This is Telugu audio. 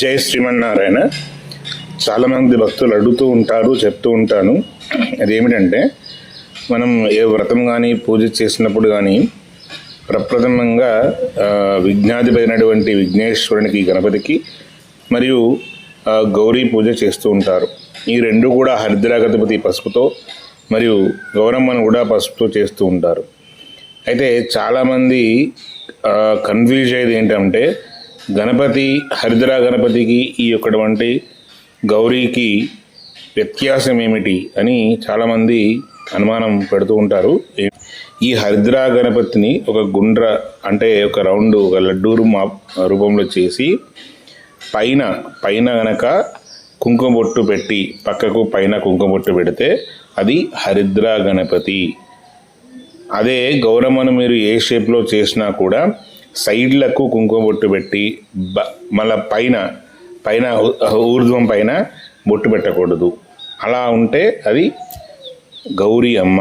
జై శ్రీమన్నారాయణ. చాలామంది భక్తులు అడుగుతూ ఉంటారు చెప్తూ ఉంటాను. అదేమిటంటే మనం ఏ వ్రతం కానీ పూజ చేసినప్పుడు కానీ ప్రప్రథమంగా ఆ, విఘ్నాధిపైనటువంటి విఘ్నేశ్వరునికి గణపతికి మరియు గౌరీ పూజ చేస్తూ ఉంటారు. ఈ రెండు కూడా హరిద్రాగణపతి పసుపుతో మరియు గౌరమ్మను కూడా పసుపుతో చేస్తూ ఉంటారు. అయితే చాలామంది కన్ఫ్యూజ్ అయ్యేది ఏంటంటే గణపతి హరిద్రా గణపతికి ఈ యొక్కటువంటి గౌరీకి వ్యత్యాసం ఏమిటి అని చాలామంది అనుమానం పెడుతూ ఉంటారు. ఈ హరిద్రా గణపతిని ఒక గుండ్ర అంటే ఒక రౌండ్ ఒక లడ్డూరు మా రూపంలో చేసి పైన పైన గనక కుంకుమ బొట్టు పెట్టి పక్కకు పైన కుంకుమ బొట్టు పెడితే అది హరిద్రా గణపతి అదే గౌరమ్మను మీరు ఏ షేప్లో చేసినా కూడా సైడ్లకు కుంకుమ బొట్టు పెట్టి బ మళ్ళా పైన పైన ఊర్ధ్వం పైన బొట్టు పెట్టకూడదు. అలా ఉంటే అది గౌరీ అమ్మ.